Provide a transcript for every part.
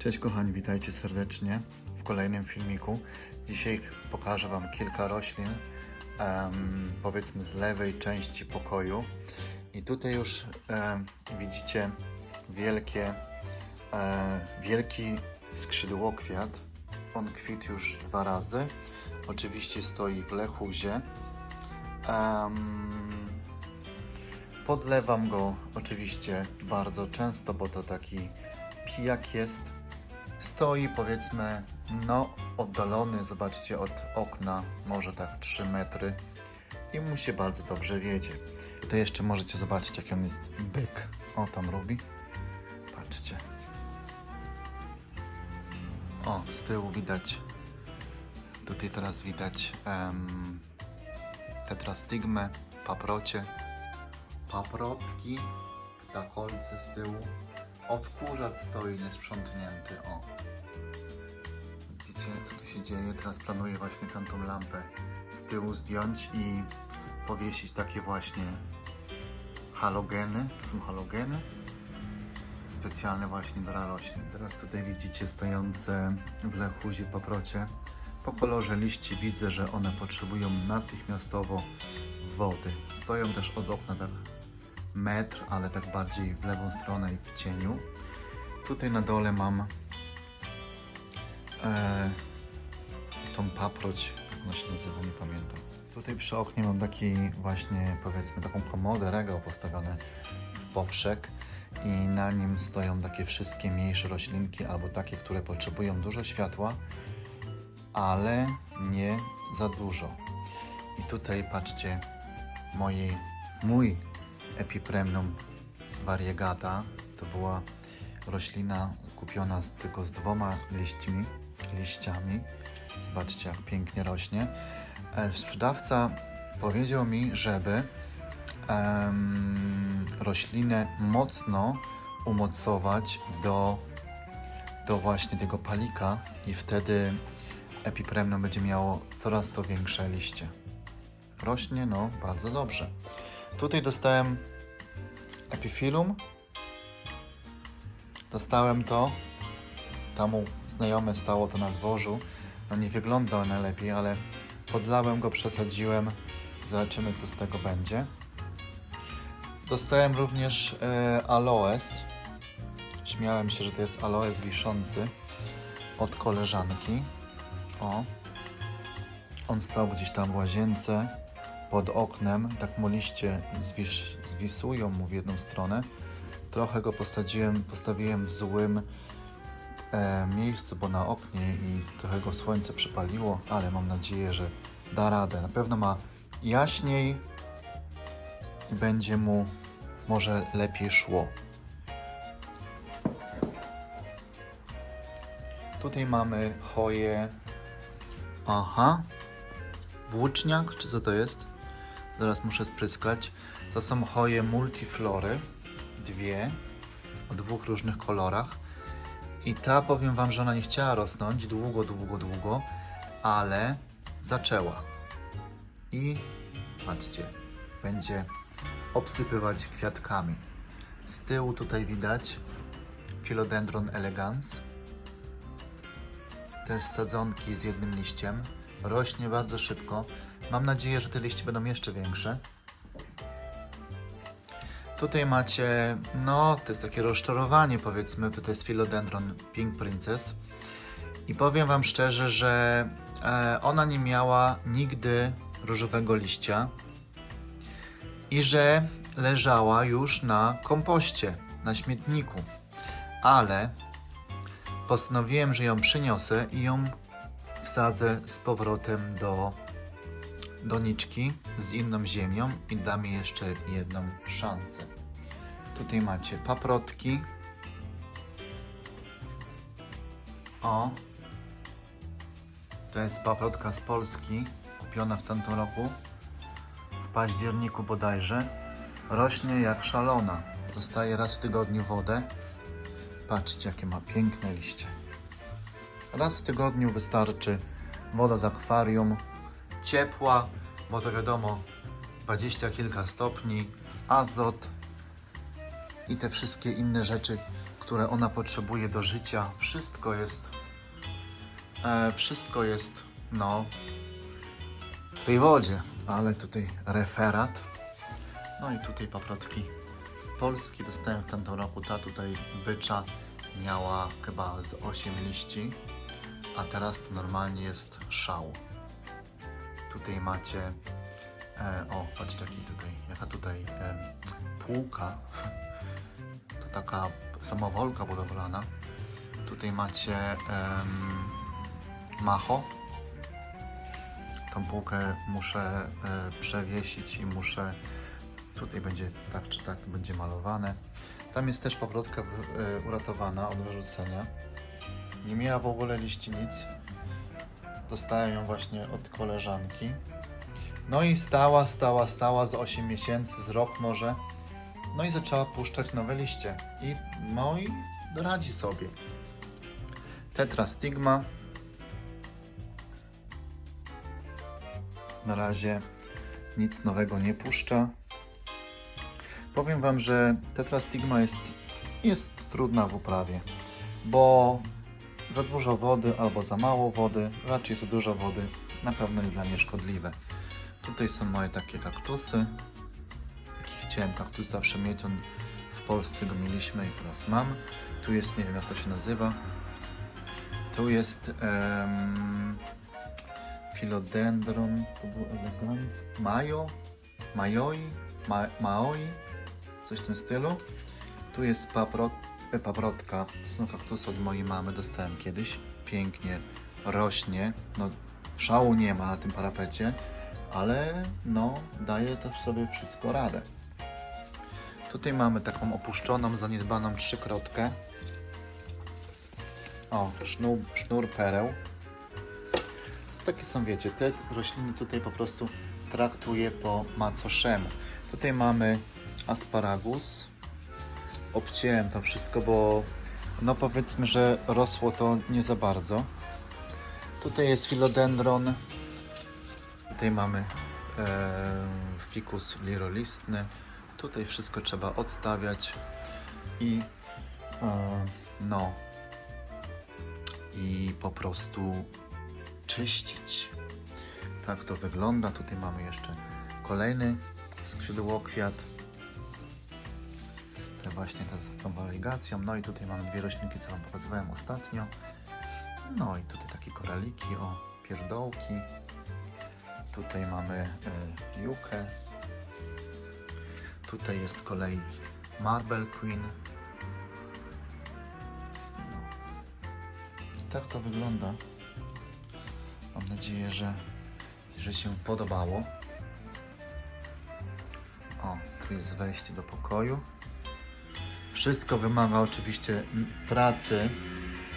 Cześć kochani, witajcie serdecznie w kolejnym filmiku. Dzisiaj pokażę Wam kilka roślin, em, powiedzmy z lewej części pokoju. I tutaj już em, widzicie wielkie, e, wielki skrzydłokwiat. On kwitł już dwa razy. Oczywiście stoi w lechuzie. Em, Podlewam go oczywiście bardzo często, bo to taki pijak jest. Stoi powiedzmy, no oddalony, zobaczcie, od okna, może tak 3 metry i mu się bardzo dobrze wiedzie. Tutaj jeszcze możecie zobaczyć, jak on jest byk. O, tam robi. Patrzcie. O, z tyłu widać, tutaj teraz widać um, tetrastygmę, paprocie, paprotki, ptakolce z tyłu. Odkurzacz stoi niesprzątnięty, o. Widzicie, co tu się dzieje? Teraz planuję właśnie tamtą lampę z tyłu zdjąć i powiesić takie właśnie halogeny. To są halogeny specjalne właśnie dla roślin. Teraz tutaj widzicie stojące w lechuzie paprocie. Po kolorze liści widzę, że one potrzebują natychmiastowo wody. Stoją też od okna tak metr, ale tak bardziej w lewą stronę i w cieniu. Tutaj na dole mam e, tą paproć, jak ona się nazywa, nie pamiętam. Tutaj przy oknie mam taki właśnie, powiedzmy, taką komodę, regał postawiony w poprzek i na nim stoją takie wszystkie mniejsze roślinki albo takie, które potrzebują dużo światła, ale nie za dużo. I tutaj patrzcie, mojej, mój Epipremnum variegata to była roślina kupiona z, tylko z dwoma liśćmi, liściami. Zobaczcie, jak pięknie rośnie. E, Sprzedawca powiedział mi, żeby roślinę mocno umocować do, do właśnie tego palika i wtedy Epipremnum będzie miało coraz to większe liście. Rośnie, no, bardzo dobrze. Tutaj dostałem Epifilum. Dostałem to. Tam znajome stało to na dworzu. No nie wygląda on najlepiej, ale podlałem go, przesadziłem. Zobaczymy, co z tego będzie. Dostałem również e, aloes. Śmiałem się, że to jest aloes wiszący od koleżanki. O. On stał gdzieś tam w łazience pod oknem, tak mu liście zwis, zwisują mu w jedną stronę. Trochę go postawiłem, postawiłem w złym e, miejscu, bo na oknie i trochę go słońce przypaliło, ale mam nadzieję, że da radę. Na pewno ma jaśniej i będzie mu może lepiej szło. Tutaj mamy choję. Aha. Włóczniak, czy co to jest? Zaraz muszę spryskać. To są choje multiflory. Dwie. O dwóch różnych kolorach. I ta powiem Wam, że ona nie chciała rosnąć długo, długo, długo, ale zaczęła. I patrzcie, będzie obsypywać kwiatkami. Z tyłu tutaj widać Philodendron elegans. Też sadzonki z jednym liściem. Rośnie bardzo szybko. Mam nadzieję, że te liście będą jeszcze większe. Tutaj macie, no to jest takie rozczarowanie powiedzmy, to jest Philodendron Pink Princess. I powiem Wam szczerze, że e, ona nie miała nigdy różowego liścia i że leżała już na kompoście, na śmietniku. Ale postanowiłem, że ją przyniosę i ją wsadzę z powrotem do doniczki z inną ziemią i dam jej jeszcze jedną szansę. Tutaj macie paprotki. O. To jest paprotka z Polski, kupiona w tamtym roku, w październiku bodajże. Rośnie jak szalona. Dostaje raz w tygodniu wodę. Patrzcie, jakie ma piękne liście. Raz w tygodniu wystarczy woda z akwarium, ciepła, bo to wiadomo, dwadzieścia kilka stopni, azot i te wszystkie inne rzeczy, które ona potrzebuje do życia. Wszystko jest, e, wszystko jest, no, w tej wodzie. Ale tutaj referat. No i tutaj paprotki z Polski. Dostałem w tamtym roku ta tutaj bycza miała chyba z 8 liści, a teraz to normalnie jest szał. Tutaj macie, e, o patrzcie jaki tutaj, jaka tutaj e, półka, to taka samowolka budowlana. Tutaj macie em, macho. Tą półkę muszę e, przewiesić i muszę Tutaj będzie tak czy tak będzie malowane. Tam jest też paprotka wy- y, uratowana od wyrzucenia. Nie miała w ogóle liści nic. Dostałem ją właśnie od koleżanki. No i stała, stała, stała z 8 miesięcy, z rok może. No i zaczęła puszczać nowe liście. I no i radzi sobie. Tetrastigma. Na razie nic nowego nie puszcza. Powiem Wam, że tetrastigma jest, jest trudna w uprawie, bo za dużo wody albo za mało wody, raczej za dużo wody, na pewno jest dla mnie szkodliwe. Tutaj są moje takie kaktusy. Taki chciałem kaktus zawsze mieć, on w Polsce go mieliśmy i teraz mam. Tu jest, nie wiem jak to się nazywa. Tu jest philodendron, to był elegancki, majo, majoi, ma, maoi, coś w tym stylu. Tu jest paprot, paprotka, to są kaktusy od mojej mamy, dostałem kiedyś. Pięknie rośnie, no szału nie ma na tym parapecie, ale no daje to sobie wszystko radę. Tutaj mamy taką opuszczoną, zaniedbaną trzykrotkę. O, sznur, sznur pereł. Takie są, wiecie, te rośliny tutaj po prostu traktuję po macoszemu. Tutaj mamy asparagus. Obcięłem to wszystko, bo no powiedzmy, że rosło to nie za bardzo. Tutaj jest filodendron. Tutaj mamy e, fikus lirolistny. Tutaj wszystko trzeba odstawiać i e, no i po prostu czyścić. Tak to wygląda. Tutaj mamy jeszcze kolejny skrzydłokwiat. Właśnie z tą waligacją. No i tutaj mamy dwie roślinki, co Wam pokazywałem ostatnio. No i tutaj takie koraliki, o, pierdołki. Tutaj mamy e, jukę. Tutaj jest z kolei Marble Queen. No. Tak to wygląda. Mam nadzieję, że, że się podobało. O, tu jest wejście do pokoju. Wszystko wymaga oczywiście pracy,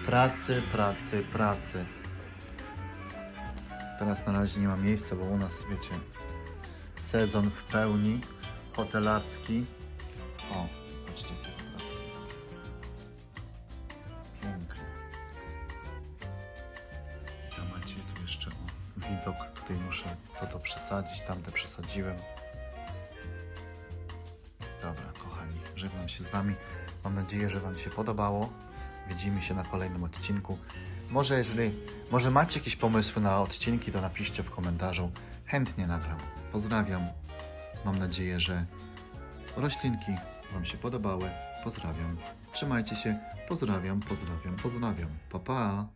pracy, pracy, pracy. Teraz na razie nie ma miejsca, bo u nas, wiecie, sezon w pełni hotelarski. O, patrzcie, pięknie. Tam macie tu jeszcze o, widok. Tutaj muszę to to przesadzić, tamte przesadziłem. Dobra, żegnam się z Wami. Mam nadzieję, że Wam się podobało. Widzimy się na kolejnym odcinku. Może jeżeli, może macie jakieś pomysły na odcinki, to napiszcie w komentarzu. Chętnie nagram. Pozdrawiam. Mam nadzieję, że roślinki Wam się podobały. Pozdrawiam. Trzymajcie się. Pozdrawiam, pozdrawiam, pozdrawiam. Pa, pa.